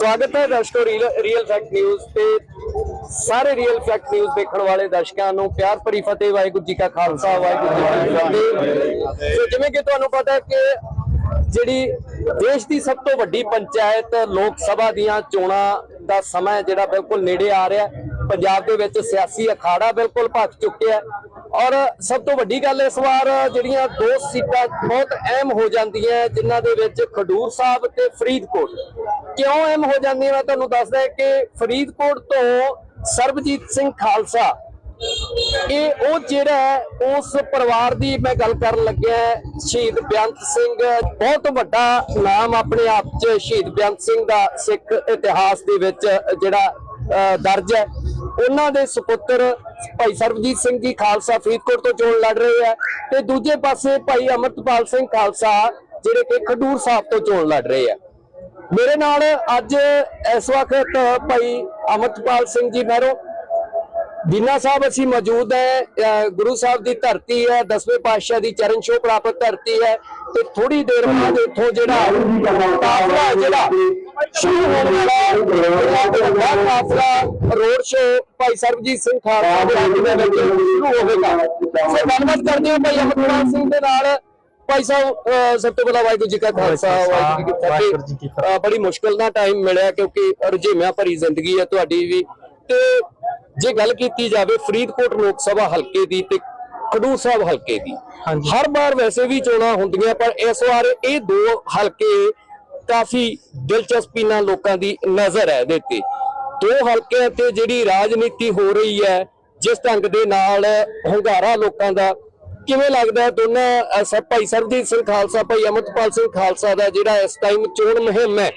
ਸਵਾਗਤ ਹੈ ਦਰਸ਼ਕੋ real fact news ਤੇ। ਸਾਰੇ ਰੀਅਲ ਫੈਕਟ ਨਿਊਜ਼ ਦੇਖਣ ਵਾਲੇ ਦਰਸ਼ਕਾਂ ਨੂੰ ਪਿਆਰ ਭਰੀ ਫਤਿਹ, ਵਾਹਿਗੁਰੂ ਜੀ ਕਾ ਖਾਲਸਾ, ਵਾਹਿਗੁਰੂ ਜੀ ਕੀ ਫਤਿਹ। ਸੋ ਜਿਵੇਂ ਕਿ ਤੁਹਾਨੂੰ ਪਤਾ ਹੈ ਕਿ ਜਿਹੜੀ ਦੇਸ਼ ਦੀ ਸਭ ਤੋਂ ਵੱਡੀ ਪੰਚਾਇਤ ਲੋਕ ਸਭਾ ਦੀਆਂ ਚੋਣਾਂ ਦਾ ਸਮਾਂ ਜਿਹੜਾ ਬਿਲਕੁਲ ਨੇੜੇ ਆ ਰਿਹਾ ਹੈ। ਪੰਜਾਬ ਦੇ ਵਿੱਚ ਸਿਆਸੀ ਅਖਾੜਾ ਬਿਲਕੁਲ ਭੱਜ ਚੁੱਕਿਆ ਔਰ ਸਭ ਤੋਂ ਵੱਡੀ ਗੱਲ ਇਸ ਵਾਰ ਜਿਹੜੀਆਂ ਦੋ ਸੀਟਾਂ ਬਹੁਤ ਅਹਿਮ ਹੋ ਜਾਂਦੀਆਂ ਜਿਨ੍ਹਾਂ ਦੇ ਵਿੱਚ ਖਡੂਰ ਸਾਹਿਬ ਤੇ ਫਰੀਦਕੋਟ। ਕਿਉਂ ਅਹਿਮ ਹੋ ਜਾਂਦੀਆਂ ਮੈਂ ਤੁਹਾਨੂੰ ਦੱਸਦਾ ਕਿ ਫਰੀਦਕੋਟ ਤੋਂ ਸਰਬਜੀਤ ਸਿੰਘ ਖਾਲਸਾ ਇਹ ਉਹ ਜਿਹੜਾ ਹੈ, ਉਸ ਪਰਿਵਾਰ ਦੀ ਮੈਂ ਗੱਲ ਕਰਨ ਲੱਗਿਆ ਸ਼ਹੀਦ ਬੇਅੰਤ ਸਿੰਘ। ਬਹੁਤ ਵੱਡਾ ਨਾਮ ਆਪਣੇ ਆਪ 'ਚ ਸ਼ਹੀਦ ਬੇਅੰਤ ਸਿੰਘ ਦਾ ਸਿੱਖ ਇਤਿਹਾਸ ਦੇ ਵਿੱਚ ਜਿਹੜਾ ਦਰਜ ਹੈ। ਉਹਨਾਂ ਦੇ ਸੁਪੁੱਤਰ ਭਾਈ ਸਰਬਜੀਤ ਸਿੰਘ ਜੀ ਖਾਲਸਾ ਫਰੀਦਕੋਟ ਤੋਂ ਚੋਣ ਲੜ ਰਹੇ ਹੈ ਤੇ ਦੂਜੇ ਪਾਸੇ ਭਾਈ ਅਮਰਤਪਾਲ ਸਿੰਘ ਖਾਲਸਾ, ਜਿਹੜੇ ਕਿ ਖਡੂਰ ਸਾਹਿਬ ਤੋਂ ਚੋਣ ਲੜ ਰਹੇ ਆ ਮੇਰੇ ਨਾਲ ਅੱਜ ਇਸ ਵਕਤ ਭਾਈ ਅਮਰਤਪਾਲ ਸਿੰਘ ਜੀ ਮਹਿਰੋ ਦੀਨਾ ਸਾਹਿਬ ਅਸੀਂ ਮੌਜੂਦ ਹੈ ਗੁਰੂ ਸਾਹਿਬ ਦੀ ਧਰਤੀ ਹੈ ਦਸਵੇਂ ਪਾਤਸ਼ਾਹ ਦੀ ਚਰਨ ਛੋਹ ਪ੍ਰਾਪਤ ਧਰਤੀ ਹੈ ਤੇ ਥੋੜੀ ਦੇਰ ਬਾਅਦ ਇੱਥੋਂ ਜਿਹੜਾ ਕਾਫਲਾ ਹੈ ਜਿਹੜਾ ਸ਼ੁਰੂ ਹੋਣ ਵਾਲਾ ਹੈ, ਬਹੁਤ ਵੱਡਾ ਕਾਫਲਾ ਰੋਡ ਸ਼ੋ ਭਾਈ ਸਰਬਜੀਤ ਸਿੰਘ ਖਾਲਸਾ ਦੇ ਹੱਕ ਦੇ ਵਿੱਚ ਸ਼ੁਰੂ ਹੋਵੇਗਾ। ਸੋ ਗੱਲਬਾਤ ਕਰਦੇ ਹਾਂ ਭਾਈ ਅਮਰਪਾਲ ਸਿੰਘ ਦੇ ਨਾਲ। ਭਾਈ ਸਾਹਿਬ ਸਭ ਤੋਂ ਪਹਿਲਾਂ ਵਾਹਿਗੁਰੂ ਜੀ ਕਾ ਖਾਲਸਾ ਵਾਹਿਗੁਰੂ ਜੀ ਕੀ ਫਤਿਹ। ਬੜੀ ਮੁਸ਼ਕਲ ਦਾ ਟਾਈਮ ਮਿਲਿਆ ਕਿਉਂਕਿ ਰੁਝੇਵਿਆਂ ਭਰੀ ਜ਼ਿੰਦਗੀ ਹੈ ਤੁਹਾਡੀ ਵੀ ਤੇ ਜੇ ਗੱਲ ਕੀਤੀ ਜਾਵੇ ਫਰੀਦਕੋਟ ਲੋਕ ਸਭਾ ਹਲਕੇ ਦੀ ਤੇ ਖਡੂਰ ਸਾਹਿਬ ਹਲਕੇ ਦੀ। ਹਰ ਵਾਰ ਵੈਸੇ ਵੀ ਚੋਣਾਂ ਹੁੰਦੀਆਂ ਪਰ ਇਸ ਵਾਰ ਇਹ ਦੋ ਹਲਕੇ ਕਾਫੀ ਦਿਲਚਸਪੀ ਨਾਲ ਲੋਕਾਂ ਦੀ ਨਜ਼ਰ ਹੈ ਇਹਦੇ ਤੇ ਦੋ ਹਲਕਿਆਂ ਤੇ ਜਿਹੜੀ ਰਾਜਨੀਤੀ ਹੋ ਰਹੀ ਹੈ ਜਿਸ ਢੰਗ ਦੇ ਨਾਲ ਹੁੰਗਾਰਾ ਲੋਕਾਂ ਦਾ ਕਿਵੇਂ ਲੱਗਦਾ ਹੈ ਦੋਨਾਂ ਭਾਈ ਸਰਬਜੀਤ ਸਿੰਘ ਖਾਲਸਾ ਭਾਈ ਅਮਰਤਪਾਲ ਸਿੰਘ ਖਾਲਸਾ ਦਾ ਜਿਹੜਾ ਇਸ ਟਾਈਮ ਚੋਣ ਮੁਹਿੰਮ ਹੈ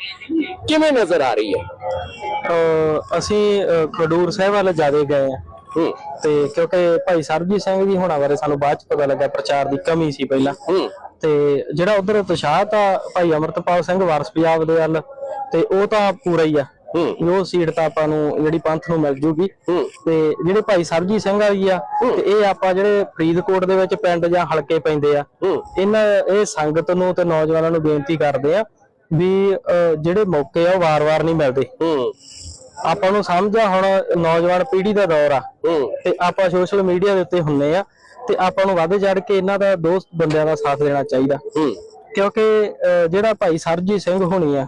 ਕਿਵੇਂ ਨਜ਼ਰ ਆ ਰਹੀ ਹੈ? ਅਹ ਅਸੀਂ ਅਹ ਖਡੂਰ ਸਾਹਿਬ ਵੱਲ ਜ਼ਿਆਦਾ ਗਏ ਆ ਹੂੰ। ਤੇ ਕਿਉਂਕਿ ਭਾਈ ਸਰਬਜੀਤ ਸਿੰਘ ਜੀ ਹੋਣਾ ਬਾਰੇ ਸਾਨੂੰ ਬਾਅਦ ਚ ਪਤਾ ਲੱਗਾ ਪ੍ਰਚਾਰ ਦੀ ਕਮੀ ਸੀ ਪਹਿਲਾਂ। ਹੂੰ। ਤੇ ਜਿਹੜਾ ਉਧਰ ਉਤਸ਼ਾਹ ਆ ਭਾਈ ਅਮਰਤਪਾਲ ਸਿੰਘ ਵਾਰਸ ਪੰਜਾਬ ਦੇ ਵੱਲ ਤੇ ਉਹ ਤਾਂ ਪੂਰਾ ਹੀ ਆ। ਹੂੰ। ਉਹ ਸੀਟ ਤਾਂ ਆਪਾਂ ਨੂੰ ਜਿਹੜੀ ਪੰਥ ਨੂੰ ਮਿਲ ਜੂਗੀ। ਹੂੰ। ਤੇ ਜਿਹੜੇ ਭਾਈ ਸਰਬਜੀਤ ਸਿੰਘ ਵਾਲੀ ਆ ਤੇ ਇਹ ਆਪਾਂ ਜਿਹੜੇ ਫਰੀਦਕੋਟ ਦੇ ਵਿੱਚ ਪਿੰਡ ਜਾਂ ਹਲਕੇ ਪੈਂਦੇ ਆ ਹੂੰ। ਇਹਨਾਂ ਇਹ ਸੰਗਤ ਨੂੰ ਤੇ ਨੌਜਵਾਨਾਂ ਨੂੰ ਬੇਨਤੀ ਕਰਦੇ ਆ ਵੀ ਅਹ, ਜਿਹੜੇ ਮੌਕੇ ਆ ਉਹ ਵਾਰ-ਵਾਰ ਨਹੀਂ ਮਿਲਦੇ। ਹੂੰ। ਆਪਾਂ ਨੂੰ ਸਮਝ ਆ ਹੁਣ ਨੌਜਵਾਨ ਪੀੜ੍ਹੀ ਦਾ ਦੌਰ ਆ। ਹੂੰ। ਤੇ ਆਪਾਂ ਸੋਸ਼ਲ ਮੀਡੀਆ ਦੇ ਉੱਤੇ ਹੁੰਨੇ ਆ ਤੇ ਆਪਾਂ ਨੂੰ ਵੱਧ ਚੜ ਕੇ ਇਹਨਾਂ ਦਾ ਦੋਸਤ ਬੰਦਿਆਂ ਦਾ ਸਾਥ ਦੇਣਾ ਚਾਹੀਦਾ। ਹੂੰ। ਕਿਉਂਕਿ ਅਹ, ਜਿਹੜਾ ਭਾਈ ਸਰਜੀਤ ਸਿੰਘ ਹੋਣੀ ਆ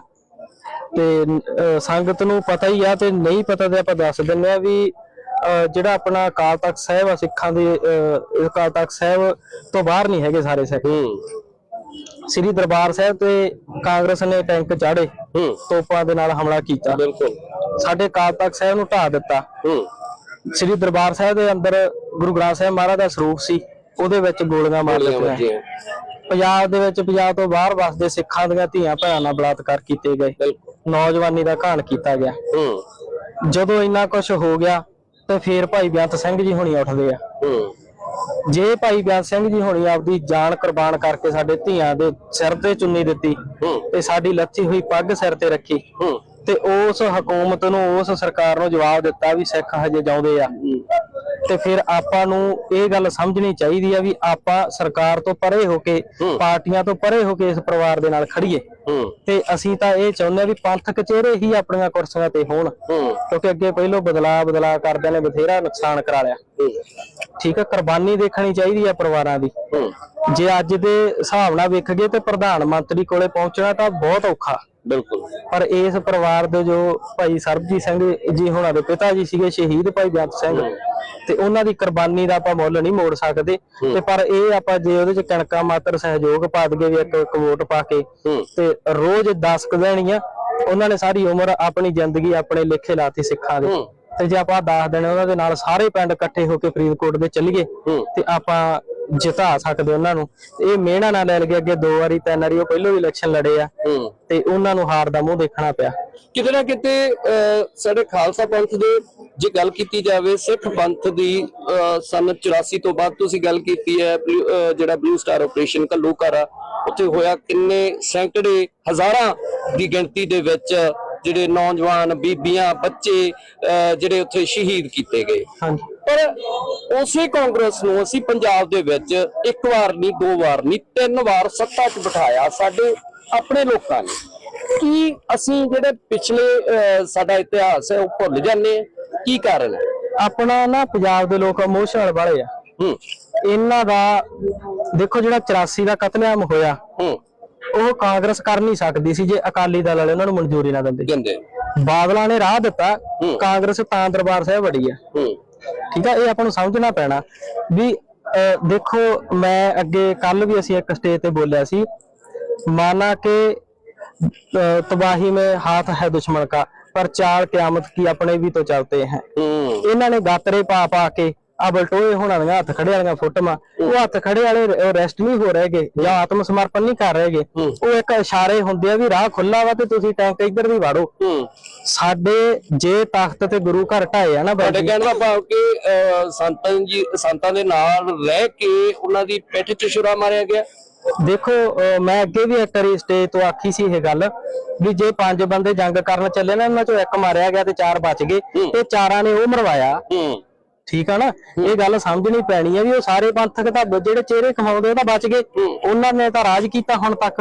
ਤੇ ਅਹ, ਸੰਗਤ ਨੂੰ ਪਤਾ ਹੀ ਆ ਤੇ ਨਹੀਂ ਪਤਾ ਤੇ ਆਪਾਂ ਦੱਸ ਦਿੰਨੇ ਆ ਵੀ ਅਹ, ਜਿਹੜਾ ਆਪਣਾ ਅਕਾਲ ਤਖਤ ਸਾਹਿਬ ਆ ਸਿੱਖਾਂ ਦੇ ਅਹ, ਅਕਾਲ ਤਖਤ ਸਾਹਿਬ ਤੋਂ ਬਾਹਰ ਨਹੀਂ ਹੈਗੇ ਸਾਰੇ ਸਿੱਖ। ਹੂੰ। ਸ੍ਰੀ ਦਰਬਾਰ ਸਾਹਿਬ ਤੇ ਕਾਂਗਰਸ ਨੇ ਟੈਂਕ ਚਾੜੇ ਹੂੰ। ਤੋਪਾਂ ਦੇ ਨਾਲ ਹਮਲਾ ਕੀਤਾ। ਬਿਲਕੁਲ। ਸਾਡੇ ਅਕਾਲ ਤਖਤ ਸਾਹਿਬ ਨੂੰ ਢਾ ਦਿੱਤਾ। ਹੂੰ। ਸ੍ਰੀ ਦਰਬਾਰ ਸਾਹਿਬ ਦੇ ਅੰਦਰ ਗੁਰੂ ਗ੍ਰੰਥ ਸਾਹਿਬ ਮਹਾਰਾਜ ਦਾ ਸਰੂਪ ਸੀ। ਉਹਦੇ ਵਿੱਚ ਗੋਲੀਆਂ ਮਾਰ ਦਿੱਤੀਆਂ। ਪੰਜਾਬ ਦੇ ਵਿੱਚ ਪੰਜਾਬ ਤੋਂ ਬਾਹਰ ਵਸਦੇ ਸਿੱਖਾਂ ਦੀਆਂ ਧੀਆਂ ਭੈਣਾਂ ਨਾਲ ਬਲਾਤਕਾਰ ਕੀਤੇ ਗਏ। ਬਿਲਕੁਲ। ਨੌਜਵਾਨੀ ਦਾ ਘਾਣ ਕੀਤਾ ਗਿਆ। ਹੂੰ। ਜਦੋਂ ਇੰਨਾ ਕੁਝ ਹੋ ਗਿਆ ਤੇ ਫੇਰ ਭਾਈ ਬੇਅੰਤ ਸਿੰਘ ਜੀ ਹੁਣੀ ਉੱਠਦੇ ਆ। ਹੂੰ। ਜੇ ਭਾਈ ਬੇਅੰਤ ਸਿੰਘ ਜੀ ਹੁਣੀ ਆਪਦੀ ਜਾਨ ਕੁਰਬਾਨ ਕਰਕੇ ਸਾਡੇ ਧੀਆਂ ਦੇ ਸਿਰ ਤੇ ਚੁੰਨੀ ਦਿੱਤੀ ਤੇ ਸਾਡੀ ਲੱਥੀ ਹੋਈ ਪੱਗ ਸਿਰ ਤੇ ਰੱਖੀ ਤੇ ਉਸ ਹਕੂਮਤ ਨੂੰ ਉਸ ਸਰਕਾਰ ਨੂੰ ਜਵਾਬ ਦਿੱਤਾ ਵੀ ਸਿੱਖ ਹਜੇ ਜਾਉਂਦੇ ਆ। ਤੇ ਫਿਰ ਆਪਾਂ ਨੂੰ ਇਹ ਗੱਲ ਸਮਝਣੀ ਚਾਹੀਦੀ ਆ ਵੀ ਆਪਾਂ ਸਰਕਾਰ ਤੋਂ ਪਰੇ ਹੋ ਕੇ। ਪਾਰਟੀਆਂ ਤੋਂ ਪਰੇ ਹੋ ਕੇ ਇਸ ਪਰਿਵਾਰ ਦੇ ਨਾਲ ਖੜੀਏ। ਤੇ ਅਸੀਂ ਤਾਂ ਇਹ ਚਾਹੁੰਦੇ ਆ ਵੀ ਪੰਥਕ ਚਿਹਰੇ ਹੀ ਆਪਣੀਆਂ ਕੁਰਸੀਆਂ ਤੇ ਹੋਣ। ਕਿਉਂਕਿ ਅੱਗੇ ਪਹਿਲੋਂ ਬਦਲਾ ਬਦਲਾ ਕਰਦਿਆਂ ਨੇ ਬਥੇਰਾ ਨੁਕਸਾਨ ਕਰਾ ਲਿਆ। ਠੀਕ ਹੈ ਕੁਰਬਾਨੀ ਦੇਖਣੀ ਚਾਹੀਦੀ ਆ ਪਰਿਵਾਰਾਂ ਦੀ। ਜੇ ਅੱਜ ਦੇ ਹਿਸਾਬ ਨਾਲ ਵੇਖੀਏ ਤੇ ਪ੍ਰਧਾਨ ਮੰਤਰੀ ਕੋਲੇ ਪਹੁੰਚਣਾ ਤਾਂ ਬਹੁਤ ਔਖਾ। ਬਿਲਕੁਲ। ਪਰ ਇਸ ਪਰਿਵਾਰ ਦੇ ਜੋ ਭਾਈ ਸਰਬਜੀਤ ਸਿੰਘ ਜੀ ਹੋਣਾ ਦੇ ਪਿਤਾ ਜੀ ਸੀਗੇ ਸ਼ਹੀਦ ਭਾਈ ਬੇਅੰਤ ਸਿੰਘ ਤੇ ਉਹਨਾਂ ਦੀ ਕੁਰਬਾਨੀ ਦਾ ਆਪਾਂ ਮੁੱਲ ਨਹੀਂ ਮੋੜ ਸਕਦੇ ਤੇ ਪਰ ਇਹ ਆਪਾਂ ਜੇ ਉਹਦੇ ਚ ਕਣਕਾਂ ਮਾਤਰ ਸਹਿਯੋਗ ਪਾ ਦਈਏ ਵੀ ਇੱਕ ਇੱਕ ਵੋਟ ਪਾ ਕੇ ਤੇ ਰੋਜ਼ 10 ਕੁ ਦੇਣੀਆਂ ਉਹਨਾਂ ਨੇ ਸਾਰੀ ਉਮਰ ਆਪਣੀ ਜ਼ਿੰਦਗੀ ਆਪਣੇ ਲੇਖੇ ਲਾਤੀ ਸਿੱਖਾਂ ਦੇ। ਤੇ ਜੇ ਆਪਾਂ 10 ਦਿਨ ਉਹਨਾਂ ਦੇ ਨਾਲ ਸਾਰੇ ਪਿੰਡ ਇਕੱਠੇ ਹੋ ਕੇ ਫਰੀਦਕੋਟ ਦੇ ਚੱਲੀਏ ਤੇ ਆਪਾਂ ਜਿਤਾ ਸਕਦੇ ਉਹਨਾਂ ਨੂੰ। ਇਹ ਮਿਹਣਾ ਨਾ ਲੈ ਲਗੇ ਅੱਗੇ ਦੋ ਵਾਰੀ ਤਿੰਨ ਵਾਰੀ ਉਹ ਪਹਿਲੋਂ ਵੀ ਇਲੈਕਸ਼ਨ ਲੜੇ ਆ। ਤੇ ਉਹਨਾਂ ਨੂੰ ਹਾਰ ਦਾ ਮੂੰਹ ਦੇਖਣਾ ਪਿਆ। ਕਿਤੇ ਨਾ ਕਿਤੇ ਸਾਡੇ ਖਾਲਸਾ ਪੰਥ ਦੇ ਜੇ ਗੱਲ ਕੀਤੀ ਜਾਵੇ ਸਿੱਖ ਪੰਥ ਦੀ ਸਨ 84 ਤੋਂ ਬਾਅਦ ਤੁਸੀਂ ਗੱਲ ਕੀਤੀ ਹੈ ਜਿਹੜਾ ਬਲੂ ਸਟਾਰ ਆਪਰੇਸ਼ਨ ਘੱਲੂਘਾਰਾ ਉੱਥੇ ਹੋਇਆ ਕਿੰਨੇ ਸੈਂਕੜੇ ਹਜ਼ਾਰਾਂ ਦੀ ਗਿਣਤੀ ਦੇ ਵਿੱਚ ਜਿਹੜੇ ਨੌਜਵਾਨ ਬੀਬੀਆਂ ਬੱਚੇ ਜਿਹੜੇ ਉੱਥੇ ਸ਼ਹੀਦ ਕੀਤੇ ਗਏ। ਹਾਂਜੀ। ਪਰ ਉਸੇ ਕਾਂਗਰਸ ਨੂੰ ਅਸੀਂ ਪੰਜਾਬ ਦੇ ਵਿੱਚ ਇੱਕ ਵਾਰ ਨਹੀਂ ਦੋ ਵਾਰ ਨਹੀਂ ਤਿੰਨ ਵਾਰ ਸੱਤਾ 'ਚ ਬਿਠਾਇਆ ਸਾਡੇ ਆਪਣੇ ਲੋਕਾਂ ਨੇ। ਕੀ ਅਸੀਂ ਜਿਹੜੇ ਪਿਛਲੇ ਸਾਡਾ ਇਤਿਹਾਸ ਹੈ ਉਹ ਭੁੱਲ ਜਾਂਦੇ ਕੀ ਕਾਰਨ ਹੈ? ਆਪਣਾ ਨਾ ਪੰਜਾਬ ਦੇ ਲੋਕ ਇਮੋਸ਼ਨਲ ਵਾਲੇ ਆ। ਹੂੰ। ਇਹਨਾਂ ਦਾ ਦੇਖੋ ਜਿਹੜਾ 84 ਦਾ ਕਤਲੇਆਮ ਹੋਇਆ ਹੂੰ। ਉਹ ਕਾਂਗਰਸ ਕਰ ਨਹੀਂ ਸਕਦੀ ਸੀ ਜੇ ਅਕਾਲੀ ਦਲ ਵਾਲੇ ਉਹਨਾਂ ਨੂੰ ਮਨਜ਼ੂਰੀ ਨਾ ਦਿੰਦੇ। ਬਾਦਲਾਂ ਨੇ ਰਾਹ ਦਿੱਤਾ ਕਾਂਗਰਸ ਤਾਂ ਦਰਬਾਰ ਸਾਹਿਬ ਵੜੀ ਆ। ਹੂੰ। ਠੀਕ ਹੈ ਇਹ ਆਪਾਂ ਨੂੰ ਸਮਝਣਾ ਪੈਣਾ ਵੀ ਦੇਖੋ ਮੈਂ ਅੱਗੇ ਕੱਲ ਵੀ ਅਸੀਂ ਇੱਕ ਸਟੇਜ ਤੇ ਬੋਲਿਆ ਸੀ ਮਾਨਾ ਕਿ ਤਬਾਹੀ ਮੇ ਹਾਥ ਹੈ ਦੁਸ਼ਮਣ ਕਾ ਪਰ ਚਾਲ ਕਿਆਮਤ ਕੀ ਆਪਣੇ ਵੀ ਤੋਂ ਚਲਤੇ ਹੈ। ਇਹਨਾਂ ਨੇ ਗਾਤਰੇ ਪਾ ਪਾ ਕੇ ਆ ਬਲਟੋਏ ਹੋਣਾ ਦੀਆਂ ਹੱਥ ਖੜੇ ਵਾਲੀਆਂ ਫੋਟੋਆਂ। ਉਹ ਹੱਥ ਖੜੇ ਵਾਲੇ ਰੈਸਟ ਨਹੀਂ ਹੋ ਰਹੇਗੇ ਜਾਂ ਆਤਮ ਸਮਰਪਣ ਨਹੀਂ ਕਰ ਰਹੇਗੇ ਉਹ ਇੱਕ ਇਸ਼ਾਰੇ ਹੁੰਦੇ ਆ ਵੀ ਰਾਹ ਖੁੱਲਾ ਵਾ ਤੇ ਤੁਸੀਂ ਟੈਂਕ ਇੱਧਰ ਦੀ ਵਾੜੋ। ਸਾਡੇ ਜੇ ਤਖਤ ਤੇ ਗੁਰੂ ਘਰ ਢਾਏ ਆ ਨਾ ਬਾਈ ਤੁਹਾਡੇ ਕਹਿਣ ਦਾ ਭਾਵ ਕਿ ਸੰਤਾਂ ਜੀ ਸੰਤਾਂ ਦੇ ਨਾਲ ਰਹਿ ਕੇ ਉਹਨਾਂ ਦੀ ਪਿੱਠ 'ਚ ਛੁਰਾ ਮਾਰਿਆ ਗਿਆ? ਦੇਖੋ ਮੈਂ ਅੱਗੇ ਵੀ ਇੱਕ ਵਾਰੀ ਸਟੇਜ ਤੋਂ ਆਖੀ ਸੀ ਇਹ ਗੱਲ ਵੀ ਜੇ ਪੰਜ ਬੰਦੇ ਜੰਗ ਕਰਨ ਚੱਲੇ ਨਾ ਉਹਨਾਂ ਚੋਂ ਇੱਕ ਮਾਰਿਆ ਗਿਆ ਤੇ ਚਾਰ ਬਚ ਗਏ। ਤੇ ਚਾਰਾਂ ਨੇ ਉਹ ਮਰਵਾਇਆ। ਠੀਕ ਆ ਨਾ? ਇਹ ਗੱਲ ਸਮਝਣੀ ਪੈਣੀ ਹੈ ਵੀ ਉਹ ਸਾਰੇ ਪੰਥਕ ਤਾਂ ਜਿਹੜੇ ਚਿਹਰੇ ਕਮਾਉਂਦੇ ਉਹ ਤਾਂ ਬਚ ਗਏ। ਉਹਨਾਂ ਨੇ ਤਾਂ ਰਾਜ ਕੀਤਾ ਹੁਣ ਤੱਕ।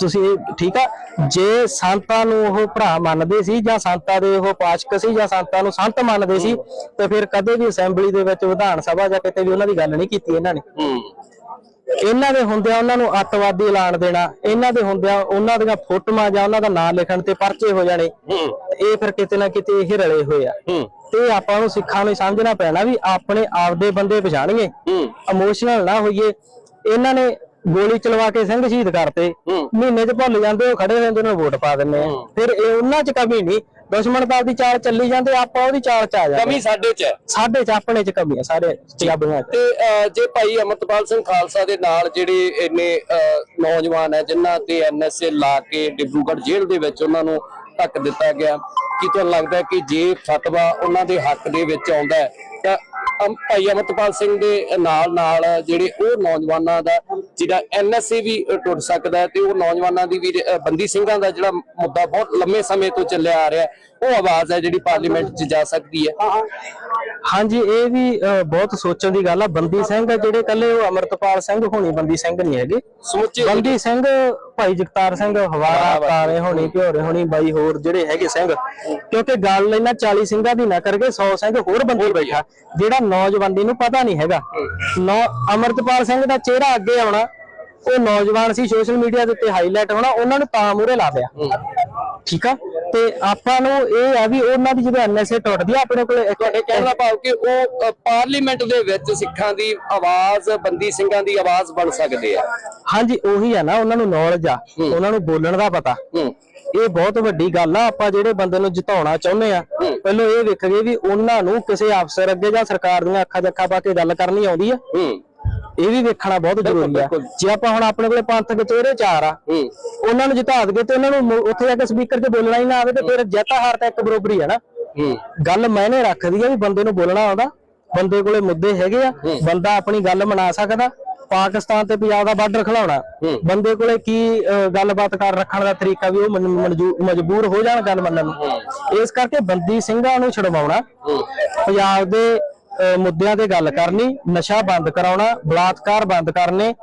ਤੁਸੀਂ ਠੀਕ ਆ? ਜੇ ਸੰਤਾਂ ਨੂੰ ਉਹ ਭਰਾ ਮੰਨਦੇ ਸੀ ਜਾਂ ਸੰਤਾਂ ਦੇ ਉਹ ਪਾਸ਼ਕ ਸੀ ਜਾਂ ਸੰਤਾਂ ਨੂੰ ਸੰਤ ਮੰਨਦੇ ਸੀ ਤੇ ਫਿਰ ਕਦੇ ਵੀ ਅਸੈਂਬਲੀ ਦੇ ਵਿੱਚ ਵਿਧਾਨ ਸਭਾ ਜਾਂ ਕਿਤੇ ਵੀ ਉਹਨਾਂ ਦੀ ਗੱਲ ਨਹੀਂ ਕੀਤੀ ਇਹਨਾਂ ਨੇ। ਹੂੰ। ਇਹਨਾਂ ਦੇ ਹੁੰਦਿਆਂ ਉਹਨਾਂ ਨੂੰ ਅੱਤਵਾਦੀ ਐਲਾਨ ਦੇਣਾ ਇਹਨਾਂ ਦੇ ਹੁੰਦਿਆਂ ਉਹਨਾਂ ਦੀਆਂ ਫੋਟੋਆਂ ਜਾਂ ਉਹਨਾਂ ਦਾ ਨਾਮ ਲਿਖਣ ਤੇ ਪਰਚੇ ਹੋ ਜਾਣੇ ਇਹ ਫਿਰ ਕਿਤੇ ਨਾ ਕਿਤੇ ਇਹ ਰਲੇ ਹੋਏ ਆ। ਤੇ ਆਪਾਂ ਨੂੰ ਸਿੱਖਾਂ ਨੂੰ ਸਮਝਣਾ ਪੈਣਾ ਵੀ ਆਪਣੇ ਆਪਦੇ ਬੰਦੇ ਪਛਾਣੀਏ ਇਮੋਸ਼ਨਲ ਨਾ ਹੋਈਏ। ਇਹਨਾਂ ਨੇ ਗੋਲੀ ਚਲਵਾ ਕੇ ਸਿੰਘ ਸ਼ਹੀਦ ਕਰਤੇ। ਮਹੀਨੇ 'ਚ ਭੁੱਲ ਜਾਂਦੇ ਉਹ ਖੜੇ ਰਹਿੰਦੇ ਉਹਨਾਂ ਨੂੰ ਵੋਟ ਪਾ ਦਿੰਦੇ ਆ। ਫਿਰ ਇਹ ਉਹਨਾਂ 'ਚ ਕਮੀ ਨਹੀਂ ਦੁਸ਼ਮਣ ਦਾ ਦੀ ਚਾਲ ਚੱਲੀ ਜਾਂਦੇ ਆਪਾਂ ਉਹਦੀ ਚਾਲ 'ਚ ਆ ਜਾਂਦੇ। ਕਮੀ ਸਾਡੇ 'ਚ ਹੈ ਸਾਡੇ 'ਚ ਆਪਣੇ 'ਚ ਕਮੀ ਆ ਸਾਰੇ ਪੰਜਾਬੀਆਂ 'ਚ। ਤੇ ਅਹ, ਜੇ ਭਾਈ ਅਮਰਤਪਾਲ ਸਿੰਘ ਖਾਲਸਾ ਦੇ ਨਾਲ ਜਿਹੜੇ ਇੰਨੇ ਅਹ, ਨੌਜਵਾਨ ਹੈ ਜਿਨ੍ਹਾਂ ਤੇ ਐਨਐਸਏ ਲਾ ਕੇ ਡਿਬਰੂਗੜ੍ਹ ਜੇਲ੍ਹ ਦੇ ਵਿੱਚ ਉਹਨਾਂ ਨੂੰ ਧੱਕ ਦਿੱਤਾ ਗਿਆ ਕੀ ਤੁਹਾਨੂੰ ਲੱਗਦਾ ਹੈ ਕਿ ਜੇ ਫਤਵਾ ਉਹਨਾਂ ਦੇ ਹੱਕ ਦੇ ਵਿੱਚ ਆਉਂਦਾ ਹੈ ਤਾਂ ਭਾਈ ਅਮਰਤਪਾਲ ਸਿੰਘ ਦੇ ਨਾਲ ਨਾਲ ਜਿਹੜੇ ਉਹ ਨੌਜਵਾਨਾਂ ਦਾ ਜਿਹੜਾ ਐਨਐਸਏ ਵੀ ਟੁੱਟ ਸਕਦਾ ਹੈ ਤੇ ਉਹ ਨੌਜਵਾਨਾਂ ਦੀ ਵੀ ਬੰਦੀ ਸਿੰਘਾਂ ਦਾ ਜਿਹੜਾ ਮੁੱਦਾ ਬਹੁਤ ਲੰਮੇ ਸਮੇਂ ਤੋਂ ਚੱਲਿਆ ਆ ਰਿਹਾ ਉਹ ਆਵਾਜ਼ ਹੈ ਜਿਹੜੀ ਪਾਰਲੀਮੈਂਟ 'ਚ ਜਾ ਸਕਦੀ ਹੈ। ਹਾਂਜੀ ਇਹ ਵੀ ਬਹੁਤ ਸੋਚਣ ਦੀ ਗੱਲ ਆ। ਬੰਦੀ ਸਿੰਘ ਜਿਹੜੇ ਕੱਲੇ ਉਹ ਅਮਰਤਪਾਲ ਸਿੰਘ ਹੋਣੀ ਬੰਦੀ ਸਿੰਘ ਨਹੀਂ ਹੈਗੇ। ਸਮੁੱਚੇ ਬੰਦੀ ਸਿੰਘ ਭਾਈ ਜਗਤਾਰ ਸਿੰਘ ਹਵਾਰਾ ਤਾਰੇ ਹੋਣੀ ਭਿਓਰੇ ਹੋਣੀ ਬਾਈ ਹੋਰ ਜਿਹੜੇ ਹੈਗੇ ਸਿੰਘ। ਕਿਉਂਕਿ ਗੱਲ ਇਹਨਾਂ 40 ਸਿੰਘਾਂ ਦੀ ਨਾ ਕਰਕੇ 100 ਸਿੰਘ ਹੋਰ ਬੰਦੀ ਬੈਠਾ। ਜਿਹੜਾ ਨੌਜਵਾਨੀ ਨੂੰ ਪਤਾ ਨਹੀਂ ਹੈਗਾ। ਨੌ ਅਮਰਤਪਾਲ ਸਿੰਘ ਦਾ ਚਿਹਰਾ ਅੱਗੇ ਆਉਣਾ ਉਹ ਨੌਜਵਾਨ ਸੀ ਸੋਸ਼ਲ ਮੀਡੀਆ ਦੇ ਉੱਤੇ ਹਾਈਲਾਈਟ ਹੋਣਾ ਉਹਨਾਂ ਨੂੰ ਤਾਂ ਮੂਰੇ ਲਾ ਦਿਆ। ਠੀਕ ਆ? ਤੇ ਆਪਾਂ ਨੂੰ ਇਹ ਆ ਵੀ ਉਹਨਾਂ ਦੀ ਜਦੋਂ ਐਨਐਸਏ ਟੁੱਟਦੀ ਆ ਆਪਣੇ ਕੋਲ ਤੁਹਾਡੇ ਕਹਿਣ ਦਾ ਭਾਵ ਕਿ ਉਹ ਪਾਰਲੀਮੈਂਟ ਦੇ ਵਿੱਚ ਸਿੱਖਾਂ ਦੀ ਆਵਾਜ਼ ਬੰਦੀ ਸਿੰਘਾਂ ਦੀ ਆਵਾਜ਼ ਬਣ ਸਕਦੇ ਆ। ਹਾਂਜੀ ਉਹੀ ਆ ਨਾ ਉਹਨਾਂ ਨੂੰ ਨੌਲੇਜ ਆ ਉਹਨਾਂ ਨੂੰ ਬੋਲਣ ਦਾ ਪਤਾ। ਇਹ ਬਹੁਤ ਵੱਡੀ ਗੱਲ ਆ ਆਪਾਂ ਜਿਹੜੇ ਬੰਦੇ ਨੂੰ ਜਿਤਾਉਣਾ ਚਾਹੁੰਦੇ ਆ ਪਹਿਲਾਂ ਇਹ ਵੇਖੀਏ ਵੀ ਉਹਨਾਂ ਨੂੰ ਕਿਸੇ ਅਫਸਰ ਅੱਗੇ ਜਾਂ ਸਰਕਾਰ ਦੀਆਂ ਅੱਖਾਂ ਅੱਖਾਂ ਪਾ ਕੇ ਗੱਲ ਕਰਨੀ ਆਉਂਦੀ ਆ। ਇਹ ਵੀ ਵੇਖਣਾ ਬਹੁਤ ਜ਼ਰੂਰੀ ਆ। ਜੇ ਆਪਾਂ ਹੁਣ ਆਪਣੇ ਕੋਲੇ ਪੰਥਕ ਚਿਹਰੇ ਚਾਰ ਆ ਉਹਨਾਂ ਨੂੰ ਜਿਤਾ ਦਈਏ ਤੇ ਉਹਨਾਂ ਨੂੰ ਉੱਥੇ ਜਾ ਕੇ ਸਪੀਕਰ 'ਚ ਬੋਲਣਾ ਹੀ ਨਾ ਆਵੇ ਤੇ ਫਿਰ ਜਿੱਤ ਹਾਰ ਤਾਂ ਇੱਕ ਬਰੋਬਰੀ ਆ ਨਾ। ਗੱਲ ਮੈਨੇ ਰੱਖਦੀ ਆ ਵੀ ਬੰਦੇ ਨੂੰ ਬੋਲਣਾ ਆਉਂਦਾ ਬੰਦੇ ਕੋਲੇ ਮੁੱਦੇ ਹੈਗੇ ਆ ਬੰਦਾ ਆਪਣੀ ਗੱਲ ਮਨਾ ਸਕਦਾ ਪਾਕਿਸਤਾਨ ਤੇ ਪੰਜਾਬ ਦਾ ਬਾਰਡਰ ਖਿਲਾਉਣਾ। ਬੰਦੇ ਕੋਲੇ ਕੀ ਗੱਲਬਾਤ ਕਰ ਰੱਖਣ ਦਾ ਤਰੀਕਾ ਵੀ ਉਹ ਮਜਬੂਰ ਹੋ ਜਾਣ ਗੱਲ ਮੰਨਣ ਨੂੰ। ਇਸ ਕਰਕੇ ਬੰਦੀ ਸਿੰਘਾਂ ਨੂੰ ਛਡਵਾਉਣਾ। ਪੰਜਾਬ ਦੇ ਮੁੱਦਿਆਂ ਤੇ ਗੱਲ ਕਰਨੀ ਨਸ਼ਾ ਬੰਦ ਕਰਾਉਣਾ ਬਲਾਤਕਾਰ ਬੰਦ ਕਰਨੇ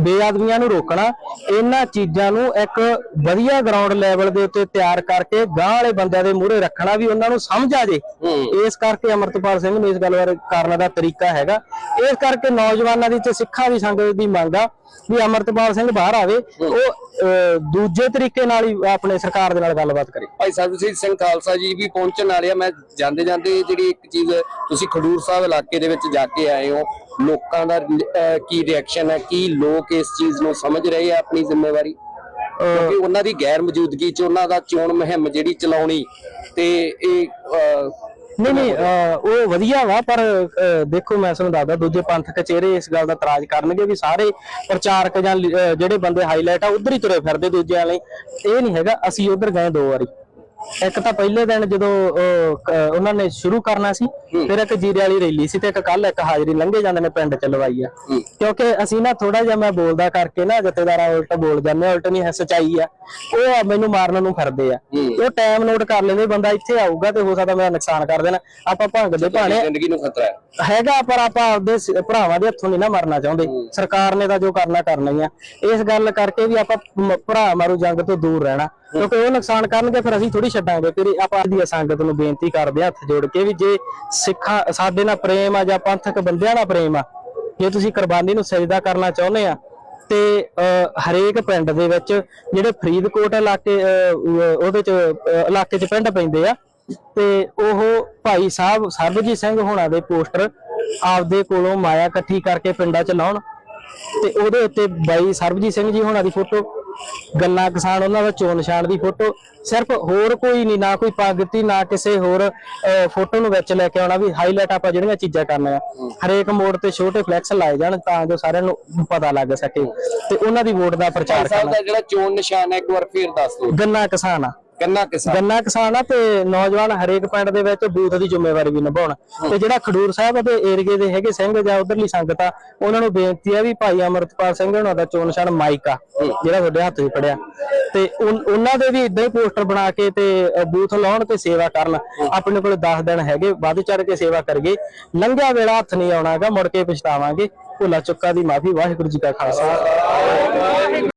ਬੇਅਦਬੀਆਂ ਨੂੰ ਰੋਕਣਾ ਇਹਨਾਂ ਚੀਜ਼ਾਂ ਨੂੰ ਇੱਕ ਵਧੀਆ ਗਰਾਊਂਡ ਲੈਵਲ ਦੇ ਉੱਤੇ ਤਿਆਰ ਕਰਕੇ ਗਾਂਹ ਵਾਲੇ ਬੰਦਿਆਂ ਦੇ ਮੂਹਰੇ ਰੱਖਣਾ ਵੀ ਉਹਨਾਂ ਨੂੰ ਸਮਝ ਆ ਜੇ। ਇਸ ਕਰਕੇ ਅਮਰਤਪਾਲ ਸਿੰਘ ਨੂੰ ਇਸ ਗੱਲ ਬਾਰੇ ਕਰਨ ਦਾ ਤਰੀਕਾ ਹੈਗਾ। ਇਸ ਕਰਕੇ ਨੌਜਵਾਨਾਂ ਦੀ ਤੇ ਸਿੱਖਾਂ ਦੀ ਸੰਗਤ ਦੀ ਮੰਗ ਆ ਵੀ ਅਮਰਤਪਾਲ ਸਿੰਘ ਬਾਹਰ ਆਵੇ। ਉਹ ਦੂਜੇ ਤਰੀਕੇ ਨਾਲ ਹੀ ਆਪਣੇ ਸਰਕਾਰ ਦੇ ਨਾਲ ਗੱਲਬਾਤ ਕਰੇ। ਭਾਈ ਸਰਬਜੀਤ ਸਿੰਘ ਖਾਲਸਾ ਜੀ ਵੀ ਪਹੁੰਚਣ ਵਾਲੇ ਆ। ਮੈਂ ਜਾਂਦੇ ਜਾਂਦੇ ਜਿਹੜੀ ਇੱਕ ਚੀਜ਼ ਤੁਸੀਂ ਖਡੂਰ ਸਾਹਿਬ ਇਲਾਕੇ ਦੇ ਵਿੱਚ ਜਾ ਕੇ ਆਏ ਹੋ। ਲੋਕਾਂ ਦਾ ਕੀ ਰਿਐਕਸ਼ਨ ਹੈ? ਕੀ ਲੋਕ ਇਸ ਚੀਜ਼ ਨੂੰ ਸਮਝ ਰਹੇ ਆ ਆਪਣੀ ਜ਼ਿੰਮੇਵਾਰੀ? ਕਿਉਂਕਿ ਉਹਨਾਂ ਦੀ ਗੈਰ ਮੌਜੂਦਗੀ 'ਚ ਉਹਨਾਂ ਦਾ ਚੋਣ ਮੁਹਿੰਮ ਜਿਹੜੀ ਚਲਾਉਣੀ ਤੇ ਇਹ ਨਹੀਂ ਨਹੀਂ ਅਹ, ਉਹ ਵਧੀਆ ਵਾ ਪਰ ਅਹ, ਦੇਖੋ ਮੈਂ ਤੁਹਾਨੂੰ ਦੱਸਦਾ ਦੂਜੇ ਪੰਥਕ ਚਿਹਰੇ ਇਸ ਗੱਲ ਦਾ ਇਤਰਾਜ਼ ਕਰਨਗੇ ਵੀ ਸਾਰੇ ਪ੍ਰਚਾਰਕ ਜਾਂ ਲੀ- ਅਹ, ਜਿਹੜੇ ਬੰਦੇ ਹਾਈਲਾਈਟ ਆ ਉਧਰ ਹੀ ਤੁਰੇ ਫਿਰਦੇ ਦੂਜਿਆਂ ਲਈ। ਇਹ ਨਹੀਂ ਹੈਗਾ ਅਸੀਂ ਉਧਰ ਗਏ ਦੋ ਵਾਰੀ। ਇੱਕ ਤਾਂ ਪਹਿਲੇ ਦਿਨ ਜਦੋਂ ਉਹਨਾਂ ਨੇ ਸ਼ੁਰੂ ਕਰਨਾ ਸੀ ਫਿਰ ਇੱਕ ਜੀਰੇ ਵਾਲੀ ਰੈਲੀ ਸੀ ਤੇ ਇੱਕ ਕੱਲ ਇੱਕ ਹਾਜ਼ਰੀ ਲੰਘੇ ਜਾਂਦੇ ਨੇ ਪਿੰਡ ਚ ਲਵਾਈ ਆ। ਕਿਉਂਕਿ ਅਸੀਂ ਨਾ ਥੋੜਾ ਜਿਹਾ ਮੈਂ ਬੋਲਦਾ ਕਰਕੇ ਨਾ ਜਥੇਦਾਰਾਂ ਉਲਟ ਬੋਲ ਜਾਂਦੇ ਉਲਟ ਨਹੀਂ ਸਚਾਈ ਆ। ਉਹ ਮੈਨੂੰ ਮਾਰਨ ਨੂੰ ਫਿਰਦੇ ਆ। ਉਹ ਟਾਈਮ ਨੋਟ ਕਰ ਲੈਂਦੇ ਬੰਦਾ ਇੱਥੇ ਆਊਗਾ ਤੇ ਹੋ ਸਕਦਾ ਮੇਰਾ ਨੁਕਸਾਨ ਕਰ ਦੇਣਾ। ਆਪਾਂ ਭੰਗ ਦੇ ਭਾਣੇ ਜ਼ਿੰਦਗੀ ਨੂੰ ਖਤਰਾ ਹੈ। ਹੈਗਾ ਪਰ ਆਪਾਂ ਆਪਦੇ ਭਰਾਵਾਂ ਦੇ ਹੱਥੋਂ ਨਹੀਂ ਨਾ ਮਰਨਾ ਚਾਹੁੰਦੇ। ਸਰਕਾਰ ਨੇ ਤਾਂ ਜੋ ਕਰਨਾ ਕਰਨਾ ਹੀ ਆ। ਇਸ ਗੱਲ ਕਰਕੇ ਵੀ ਆਪਾਂ ਭਰਾ ਮਾਰੂ ਜੰਗ ਤੋਂ ਦੂਰ ਰਹਿਣਾ। ਕਿਉਂਕਿ ਉਹ ਨੁਕਸਾਨ ਕਰਨਗੇ, ਫਿਰ ਅਸੀਂ ਥੋੜੀ ਛੱਡਾਂਗੇ। ਫਿਰ ਆਪਾਂ ਦੀ ਸੰਗਤ ਨੂੰ ਬੇਨਤੀ ਕਰਦੇ ਹੱਥ ਜੋੜ ਕੇ ਵੀ ਜੇ ਸਿੱਖਾਂ, ਸਾਡੇ ਨਾਲ ਪ੍ਰੇਮ ਆ ਜਾਂ ਪੰਥਕ ਬੰਦਿਆਂ ਨਾਲ ਪ੍ਰੇਮ ਆ, ਜੇ ਤੁਸੀਂ ਕੁਰਬਾਨੀ ਨੂੰ ਸਜਦਾ ਕਰਨਾ ਚਾਹੁੰਦੇ ਆ, ਤੇ ਹਰੇਕ ਪਿੰਡ ਦੇ ਵਿੱਚ ਜਿਹੜੇ ਫਰੀਦਕੋਟ ਇਲਾਕੇ ਉਹਦੇ ਚ ਇਲਾਕੇ ਚ ਪਿੰਡ ਪੈਂਦੇ ਆ, ਤੇ ਉਹ ਭਾਈ ਸਾਹਿਬ, ਸਰਬਜੀਤ ਸਿੰਘ ਹੋਣਾ ਦੇ ਪੋਸਟਰ ਆਪਦੇ ਕੋਲੋਂ ਮਾਇਆ ਇਕੱਠੀ ਕਰਕੇ ਪਿੰਡਾਂ ਚ ਲਾਉਣ, ਤੇ ਉਹਦੇ ਉੱਤੇ ਬਾਈ ਸਰਬਜੀਤ ਸਿੰਘ ਜੀ ਹੋਣਾ ਦੀ ਫੋਟੋ ਗੰਨਾ ਕਿਸਾਨ ਉਹਨਾਂ ਦਾ ਚੋਣ ਨਿਸ਼ਾਨ ਦੀ ਫੋਟੋ। ਸਿਰਫ ਹੋਰ ਕੋਈ ਨਹੀਂ ਨਾ ਕੋਈ ਪੱਗਤੀ ਨਾ ਕਿਸੇ ਹੋਰ ਫੋਟੋ ਨੂੰ ਵਿੱਚ ਲੈ ਕੇ ਆਉਣਾ ਵੀ ਹਾਈਲਾਈਟ ਆਪਾਂ ਜਿਹੜੀਆਂ ਚੀਜ਼ਾਂ ਕਰਨੀਆਂ। ਹਰੇਕ ਮੋੜ ਤੇ ਛੋਟੇ ਫਲੈਕਸ ਲਾਏ ਜਾਣ ਤਾਂ ਜੋ ਸਾਰਿਆਂ ਨੂੰ ਪਤਾ ਲੱਗ ਸਕੇ ਤੇ ਉਹਨਾਂ ਦੀ ਵੋਟ ਦਾ ਪ੍ਰਚਾਰ ਸਾਹਿਬ ਕਰਨਾ। ਦਾ ਜਿਹੜਾ ਚੋਣ ਨਿਸ਼ਾਨ ਹੈ ਇੱਕ ਵਾਰ ਫੇਰ ਦੱਸ ਦਿਓ। ਗੰਨਾ ਕਿਸਾਨ ਆ। ਗੰਨਾ ਕਿਸਾਨ। ਗੰਨਾ ਕਿਸਾਨ ਆ ਤੇ ਨੌਜਵਾਨ ਹਰੇਕ ਪਿੰਡ ਦੇ ਵਿੱਚ ਬੂਥ ਦੀ ਜ਼ਿੰਮੇਵਾਰੀ ਵੀ ਨਿਭਾਉਣ। ਤੇ ਜਿਹੜਾ ਖਡੂਰ ਸਾਹਿਬ ਦੇ ਏਰੀਏ ਦੇ ਹੈਗੇ ਸਿੰਘ ਜਾਂ ਉਧਰਲੀ ਸੰਗਤ ਆ, ਉਹਨਾਂ ਨੂੰ ਬੇਨਤੀ ਆ ਵੀ ਭਾਈ ਅਮਰਤਪਾਲ ਸਿੰਘ ਉਹਨਾਂ ਦਾ ਚੋਣ ਨਿਸ਼ਾਨ ਮਾਈਕ ਆ, ਜਿਹੜਾ ਤੁਹਾਡੇ ਹੱਥ 'ਚ ਫੜਿਆ। ਤੇ ਉਹਨਾਂ ਦੇ ਵੀ ਇਦਾਂ ਹੀ ਪੋਸਟਰ ਬਣਾ ਕੇ ਤੇ ਬੂਥ ਲਾਉਣ ਤੇ ਸੇਵਾ ਕਰਨ। ਆਪਣੇ ਕੋਲ 10 ਦਿਨ ਹੈਗੇ, ਵੱਧ ਚੜ ਕੇ ਸੇਵਾ ਕਰਗੇ ਲੰਘਿਆ ਵੇਲਾ ਹੱਥ ਨਹੀਂ ਆਉਣਾਗਾ, ਮੁੜ ਕੇ ਪਛਤਾਵਾਂਗੇ। ਭੁੱਲਾ ਚੁੱਕਾ ਦੀ ਮਾਫੀ, ਵਾਹਿਗੁਰੂ ਜੀ ਕਾ ਖਾਲਸਾ।